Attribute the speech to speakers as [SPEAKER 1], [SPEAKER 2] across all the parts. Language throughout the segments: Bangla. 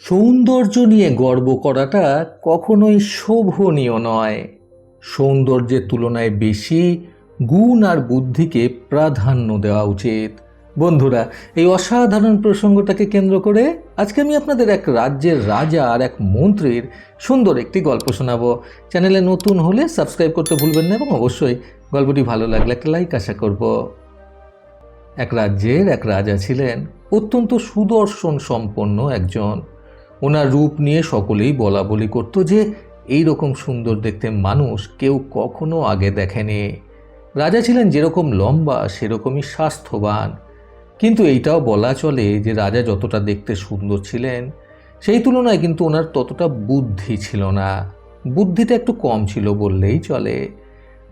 [SPEAKER 1] সৌন্দর্য নিয়ে গর্ব করাটা কখনোই শোভনীয় নয়। সৌন্দর্যের তুলনায় বেশি গুণ আর বুদ্ধিকে প্রাধান্য দেওয়া উচিত। বন্ধুরা, এই অসাধারণ প্রসঙ্গটাকে কেন্দ্র করে আজকে আমি আপনাদের এক রাজ্যের রাজা আর এক মন্ত্রীর সুন্দর একটি গল্প শোনাবো। চ্যানেলে নতুন হলে সাবস্ক্রাইব করতে ভুলবেন না এবং অবশ্যই গল্পটি ভালো লাগলে একটা লাইক আশা করব। এক রাজ্যের এক রাজা ছিলেন, অত্যন্ত সুদর্শন সম্পন্ন একজন। ওনার রূপ নিয়ে সকলেই বলা বলি করতো যে এই রকম সুন্দর দেখতে মানুষ কেউ কখনো আগে দেখেনি। রাজা ছিলেন যেরকম লম্বা, সেরকমই স্বাস্থ্যবান। কিন্তু এইটাও বলা চলে যে রাজা যতটা দেখতে সুন্দর ছিলেন, সেই তুলনায় কিন্তু ওনার ততটা বুদ্ধি ছিল না। বুদ্ধিটা একটু কম ছিল বললেই চলে।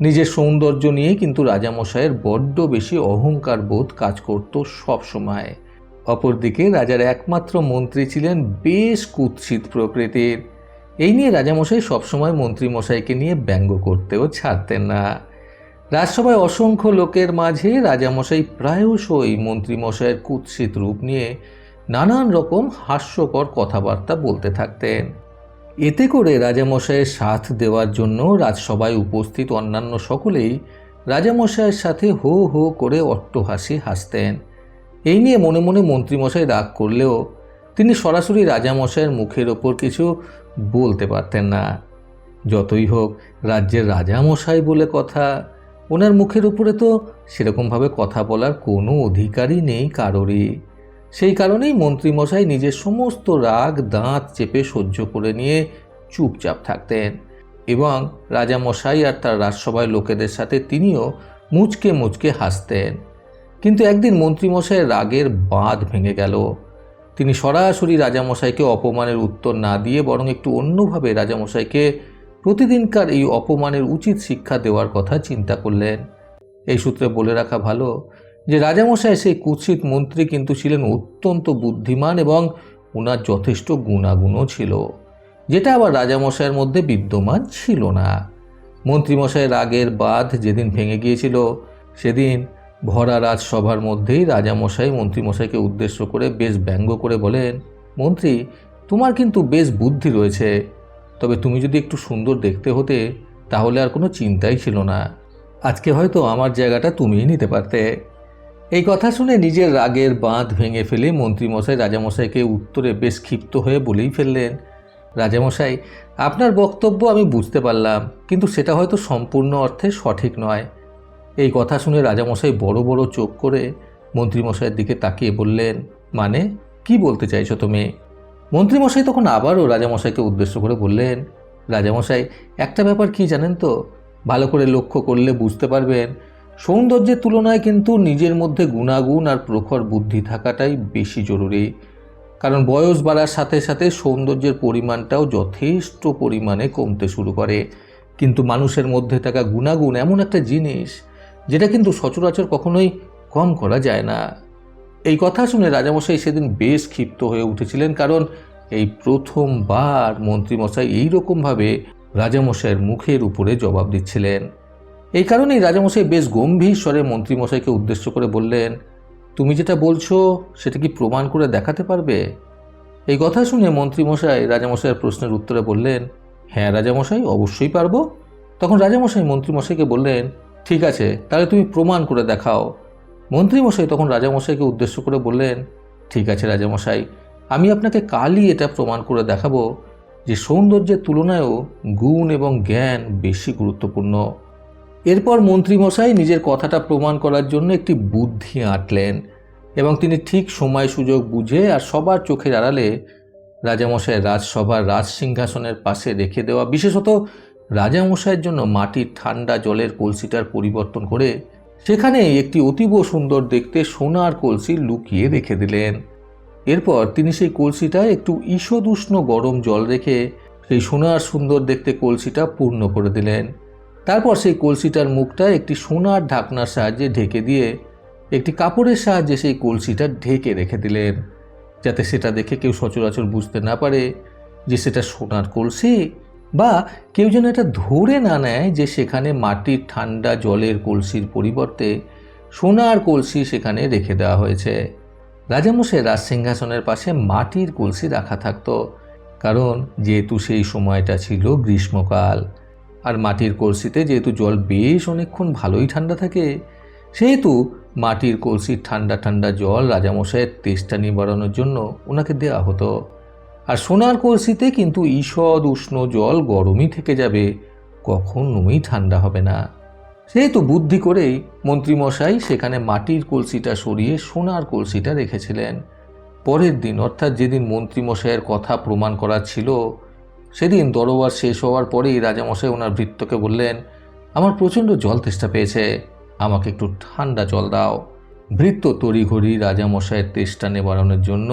[SPEAKER 1] নিজের সৌন্দর্য নিয়ে কিন্তু রাজামশাইয়ের বড্ড বেশি অহংকার বোধ কাজ করত সব সময় অপরদিকে রাজার একমাত্র মন্ত্রী ছিলেন বেশ কুৎসিত প্রকৃতির। এই নিয়ে রাজামশাই সবসময় মন্ত্রীমশাইকে নিয়ে ব্যঙ্গ করতেও ছাড়তেন না। রাজসভায় অসংখ্য লোকের মাঝে রাজামশাই প্রায়শই মন্ত্রীমশাইয়ের কুৎসিত রূপ নিয়ে নানান রকম হাস্যকর কথাবার্তা বলতে থাকতেন। এতে করে রাজামশাইয়ের সাথ দেওয়ার জন্য রাজসভায় উপস্থিত অন্যান্য সকলেই রাজামশাইয়ের সাথে হো হো করে অট্টহাসি হাসতেন। এই নিয়ে মনে মনে মন্ত্রীমশাই রাগ করলেও তিনি সরাসরি রাজামশাইয়ের মুখের ওপর কিছু বলতে পারতেন না। যতই হোক, রাজ্যের রাজামশাই বলে কথা, ওনার মুখের উপরে তো সেরকমভাবে কথা বলার কোনো অধিকারই নেই কারোরই। সেই কারণেই মন্ত্রীমশাই নিজের সমস্ত রাগ, দাঁত চেপে সহ্য করে নিয়ে চুপচাপ থাকতেন এবং রাজামশাই আর তার রাজসভায় লোকেদের সাথে তিনিও মুচকে মুচকে হাসতেন। কিন্তু একদিন মন্ত্রীমশাইয়ের রাগের বাঁধ ভেঙে গেল। তিনি সরাসরি রাজামশাইকে অপমানের উত্তর না দিয়ে বরং একটু অন্যভাবে রাজামশাইকে প্রতিদিনকার এই অপমানের উচিত শিক্ষা দেওয়ার কথা চিন্তা করলেন। এই সূত্রে বলে রাখা ভালো যে রাজামশাই সেই কুৎসিত মন্ত্রী কিন্তু ছিলেন অত্যন্ত বুদ্ধিমান এবং ওনার যথেষ্ট গুণাগুণও ছিল। যেটা আবার রাজামশাইয়ের মধ্যে বিদ্যমান ছিল না। মন্ত্রীমশাইয়ের রাগের বাঁধ যেদিন ভেঙে গিয়েছিল, সেদিন ভরা রাজসভার মধ্যেই রাজামশাই, মন্ত্রীমশাইকে উদ্দেশ্য করে বেশ ব্যঙ্গ করে বলেন, মন্ত্রী, তোমার কিন্তু বেশ বুদ্ধি রয়েছে। তবে তুমি যদি একটু সুন্দর দেখতে হতে, তাহলে আর কোনো চিন্তাই ছিল না। আজকে হয়তো আমার জায়গাটা তুমিই নিতে পারতে। এই কথা শুনে নিজের রাগের বাঁধ ভেঙে ফেলে মন্ত্রীমশাই রাজামশাইকে উত্তরে বেশ ক্ষিপ্ত হয়ে বলেই ফেললেন, রাজামশাই, আপনার বক্তব্য আমি বুঝতে পারলাম, কিন্তু সেটা হয়তো সম্পূর্ণ অর্থে সঠিক নয়। এই কথা শুনে রাজামশাই বড় বড় চোখ করে মন্ত্রীমশাইয়ের দিকে তাকিয়ে বললেন মানে কি বলতে চাইছো তুমি? মন্ত্রীমশাই তখন আবারও রাজামশাইকে উদ্দেশ্য করে বললেন, রাজামশাই, একটা ব্যাপার কি জানেন তো? ভালো করে লক্ষ্য করলে বুঝতে পারবেন, সৌন্দর্যের তুলনায় কিন্তু নিজের মধ্যে গুণাগুণ আর প্রখর বুদ্ধি থাকাটাই বেশি জরুরি। কারণ বয়স বাড়ার সাথে সাথে সৌন্দর্যের পরিমাণটাও যথেষ্ট পরিমাণে কমতে শুরু করে। কিন্তু মানুষের মধ্যে থাকা গুণাগুণ এমন একটা জিনিস যেটা কিন্তু সচরাচর কখনোই কম করা যায় না। এই কথা শুনে রাজামশাই সেদিন বেশ ক্ষিপ্ত হয়ে উঠেছিলেন কারণ এই প্রথমবার মন্ত্রীমশাই এইরকমভাবে রাজামশাইয়ের মুখের উপরে জবাব দিচ্ছিলেন। এই কারণেই রাজামশাই বেশ গম্ভীর স্বরে মন্ত্রীমশাইকে উদ্দেশ্য করে বললেন, তুমি যেটা বলছো সেটা কি প্রমাণ করে দেখাতে পারবে? এই কথা শুনে মন্ত্রীমশাই রাজামশাইয়ের প্রশ্নের উত্তরে বললেন হ্যাঁ রাজামশাই, অবশ্যই পারব। তখন রাজামশাই মন্ত্রীমশাইকে বললেন ঠিক আছে, তাহলে তুমি প্রমাণ করে দেখাও। মন্ত্রীমশাই তখন রাজামশাইকে উদ্দেশ্য করে বললেন, ঠিক আছে রাজামশাই, আমি আপনাকে কালই এটা প্রমাণ করে দেখাবো যে সৌন্দর্যের তুলনায়ও গুণ এবং জ্ঞান বেশি গুরুত্বপূর্ণ। এরপর মন্ত্রীমশাই নিজের কথাটা প্রমাণ করার জন্য একটি বুদ্ধি আঁটলেন এবং তিনি ঠিক সময় সুযোগ বুঝে আর সবার চোখের আড়ালে রাজামশাই রাজসভার রাজসিংহাসনের পাশে রেখে দেওয়া, বিশেষত রাজামশাইয়ের জন্য মাটির ঠান্ডা জলের কলসিটার পরিবর্তন করে সেখানে একটি অতীব সুন্দর দেখতে সোনার কলসি লুকিয়ে রেখে দিলেন। এরপর তিনি সেই কলসিটায় একটু ঈষদুষ্ণ গরম জল রেখে সেই সোনার সুন্দর দেখতে কলসিটা পূর্ণ করে দিলেন। তারপর সেই কলসিটার মুখটা একটি সোনার ঢাকনার সাহায্যে ঢেকে দিয়ে একটি কাপড়ের সাহায্যে সেই কলসিটা ঢেকে রেখে দিলেন, যাতে সেটা দেখে কেউ সচরাচর বুঝতে না পারে যে সেটা সোনার কলসি বা কেউ যেন এটা ধরে না নেয় যে সেখানে মাটির ঠান্ডা জলের কলসির পরিবর্তে সোনার কলসি সেখানে রেখে দেওয়া হয়েছে। রাজামশাই রাজসিংহাসনের পাশে মাটির কলসি রাখা থাকতো, কারণ যেহেতু সেই সময়টা ছিল গ্রীষ্মকাল, আর মাটির কলসিতে যেহেতু জল বেশ অনেকক্ষণ ভালোই ঠান্ডা থাকে, সেহেতু মাটির কলসির ঠান্ডা ঠান্ডা জল রাজামশাইয়ের তেষ্টা নিবারণের জন্য ওনাকে দেওয়া হতো। আর সোনার কলসিতে কিন্তু ঈষৎ উষ্ণ জল গরমই থেকে যাবে, কখনোই ঠান্ডা হবে না। সেহেতু বুদ্ধি করেই মন্ত্রীমশাই সেখানে মাটির কলসিটা সরিয়ে সোনার কলসিটা রেখেছিলেন। পরের দিন, অর্থাৎ যেদিন মন্ত্রীমশাইয়ের কথা প্রমাণ করা ছিল, সেদিন দরবার শেষ হওয়ার পরেই রাজামশাই ওনার ভৃত্যকে বললেন, আমার প্রচণ্ড জল তেষ্টা পেয়েছে, আমাকে একটু ঠান্ডা জল দাও। ভৃত্য তড়িঘড়ি রাজামশাইয়ের তেষ্টা নিবারণের জন্য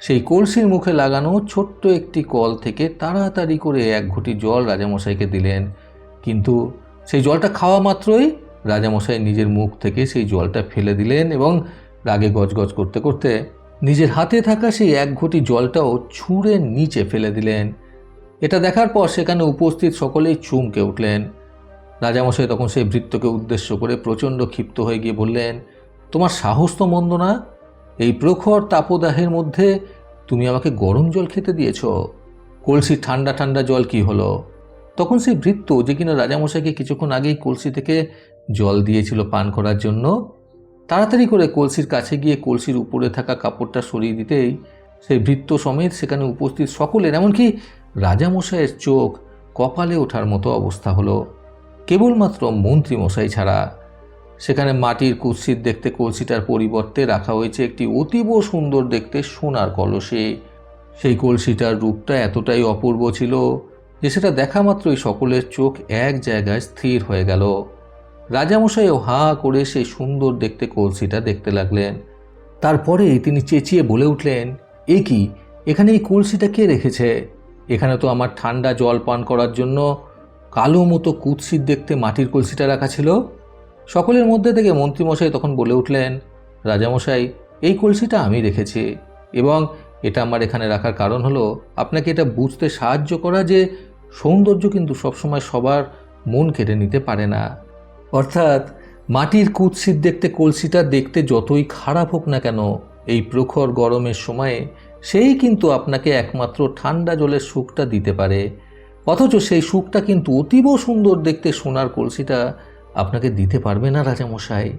[SPEAKER 1] সেই কলসির মুখে লাগানো ছোট্ট একটি কল থেকে তাড়াতাড়ি করে এক ঘটি জল রাজামশাইকে দিলেন। কিন্তু সেই জলটা খাওয়া মাত্রই রাজামশাই নিজের মুখ থেকে সেই জলটা ফেলে দিলেন এবং রাগে গজগজ করতে করতে নিজের হাতে থাকা সেই এক ঘটি জলটাও ছুঁড়ে নিচে ফেলে দিলেন। এটা দেখার পর সেখানে উপস্থিত সকলেই চুমকে উঠলেন। রাজামশাই তখন সেই বৃত্তকে উদ্দেশ্য করে প্রচণ্ড ক্ষিপ্ত হয়ে গিয়ে বললেন, তোমার সাহস তো মন্দ না এই প্রখর তাপদাহের মধ্যে তুমি আমাকে গরম জল খেতে দিয়েছ। কলসির ঠান্ডা ঠান্ডা জল কি হলো? তখন সেই ভৃত্য যে কিনা রাজামশাইকে কিছুক্ষণ আগেই কলসি থেকে জল দিয়েছিল পান করার জন্য, তাড়াতাড়ি করে কলসির কাছে গিয়ে কলসির উপরে থাকা কাপড়টা সরিয়ে দিতেই সেই ভৃত্য সমেত সেখানে উপস্থিত সকলের, এমনকি রাজামশাইয়ের চোখ কপালে ওঠার মতো অবস্থা হলো। কেবলমাত্র মন্ত্রীমশাই ছাড়া সেখানে মাটির কুৎসিত দেখতে কলসিটার পরিবর্তে রাখা হয়েছে একটি অতীব সুন্দর দেখতে সোনার কলসে। সেই কলসিটার রূপটা এতটাই অপূর্ব ছিল যে সেটা দেখা মাত্রই সকলের চোখ এক জায়গায় স্থির হয়ে গেল। রাজামশাইও হাঁ করে সেই সুন্দর দেখতে কলসিটা দেখতে লাগলেন। তারপরে তিনি চেঁচিয়ে বলে উঠলেন, এ কি? এখানে এই কলসিটা কে রেখেছে? এখানে তো আমার ঠান্ডা জল পান করার জন্য কালো মতো কুৎসিত দেখতে মাটির কলসিটা রাখা ছিল। সকলের মধ্যে থেকে মন্ত্রীমশাই তখন বলে উঠলেন, রাজামশাই, এই কলসিটা আমি রেখেছি এবং এটা আমার এখানে রাখার কারণ হলো আপনাকে এটা বুঝতে সাহায্য করা যে সৌন্দর্য কিন্তু সবসময় সবার মন কেড়ে নিতে পারে না। অর্থাৎ মাটির কুৎসিত দেখতে কলসিটা দেখতে যতই খারাপ হোক না কেন, এই প্রখর গরমের সময়ে সেই কিন্তু আপনাকে একমাত্র ঠান্ডা জলের সুখটা দিতে পারে। অথচ সেই সুখটা কিন্তু অতীব সুন্দর দেখতে সোনার কলসিটা আপনাকে দিতে পারবে না রাজামশাই।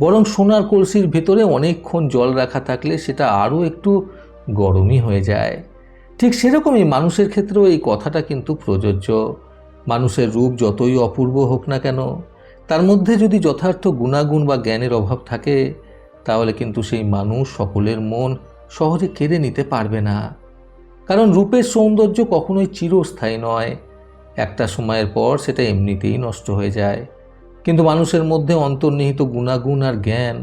[SPEAKER 1] বরং সোনার কলসির ভেতরে অনেকক্ষণ জল রাখা থাকলে সেটা আরও একটু গরমই হয়ে যায়। ঠিক সেরকমই মানুষের ক্ষেত্রেও এই কথাটা কিন্তু প্রযোজ্য। মানুষের রূপ যতই অপূর্ব হোক না কেন, তার মধ্যে যদি যথার্থ গুণাগুণ বা জ্ঞানের অভাব থাকে, তাহলে কিন্তু সেই মানুষ সকলের মন সহজে কেড়ে নিতে পারবে না। কারণ রূপের সৌন্দর্য কখনোই চিরস্থায়ী নয়। একটা সময়ের পর সেটা এমনিতেই নষ্ট হয়ে যায়। কিন্তু মানুষের মধ্যে অন্তর্নিহিত গুণাগুণ আর জ্ঞান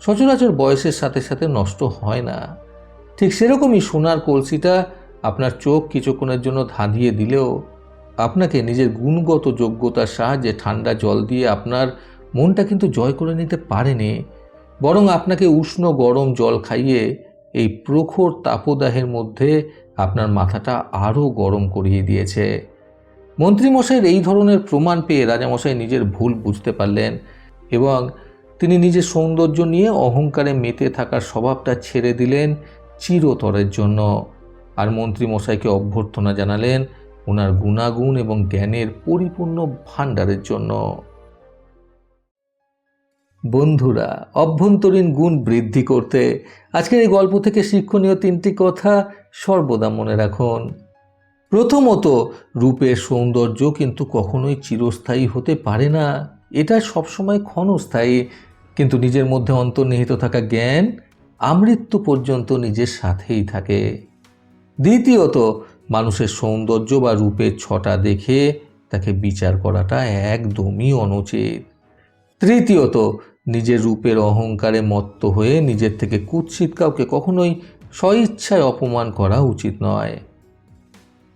[SPEAKER 1] সচরাচর বয়সের সাথে সাথে নষ্ট হয় না। ঠিক সেরকমই সোনার কলসিটা আপনার চোখ কিছুক্ষণের জন্য ধাঁধিয়ে দিলেও আপনাকে নিজের গুণগত যোগ্যতার সাহায্যে ঠান্ডা জল দিয়ে আপনার মনটা কিন্তু জয় করে নিতে পারেনি, বরং আপনাকে উষ্ণ গরম জল খাইয়ে এই প্রখর তাপদাহের মধ্যে আপনার মাথাটা আরও গরম করিয়ে দিয়েছে। মন্ত্রীমশাইয়ের এই ধরনের প্রমাণ পেয়ে রাজামশাই নিজের ভুল বুঝতে পারলেন এবং তিনি নিজের সৌন্দর্য নিয়ে অহংকারে মেতে থাকার স্বভাবটা ছেড়ে দিলেন চিরতরের জন্য। আর মন্ত্রীমশাইকে অভ্যর্থনা জানালেন ওনার গুণাগুণ এবং জ্ঞানের পরিপূর্ণ ভাণ্ডারের জন্য। বন্ধুরা, অভ্যন্তরীণ গুণ বৃদ্ধি করতে আজকের এই গল্প থেকে শিক্ষণীয় তিনটি কথা সর্বদা মনে রাখুন। প্রথমত, রূপের সৌন্দর্য কিন্তু কখনোই চিরস্থায়ী হতে পারে না। এটা সবসময় ক্ষণস্থায়ী, কিন্তু নিজের মধ্যে অন্তর্নিহিত থাকা জ্ঞান আমৃত্যু পর্যন্ত নিজের সাথেই থাকে। দ্বিতীয়ত, মানুষের সৌন্দর্য বা রূপের ছটা দেখে তাকে বিচার করাটা একদমই অনুচিত। তৃতীয়ত, নিজের রূপের অহংকারে মত্ত হয়ে নিজের থেকে কুৎসিত কাউকে কখনোই স্বইচ্ছায় অপমান করা উচিত নয়।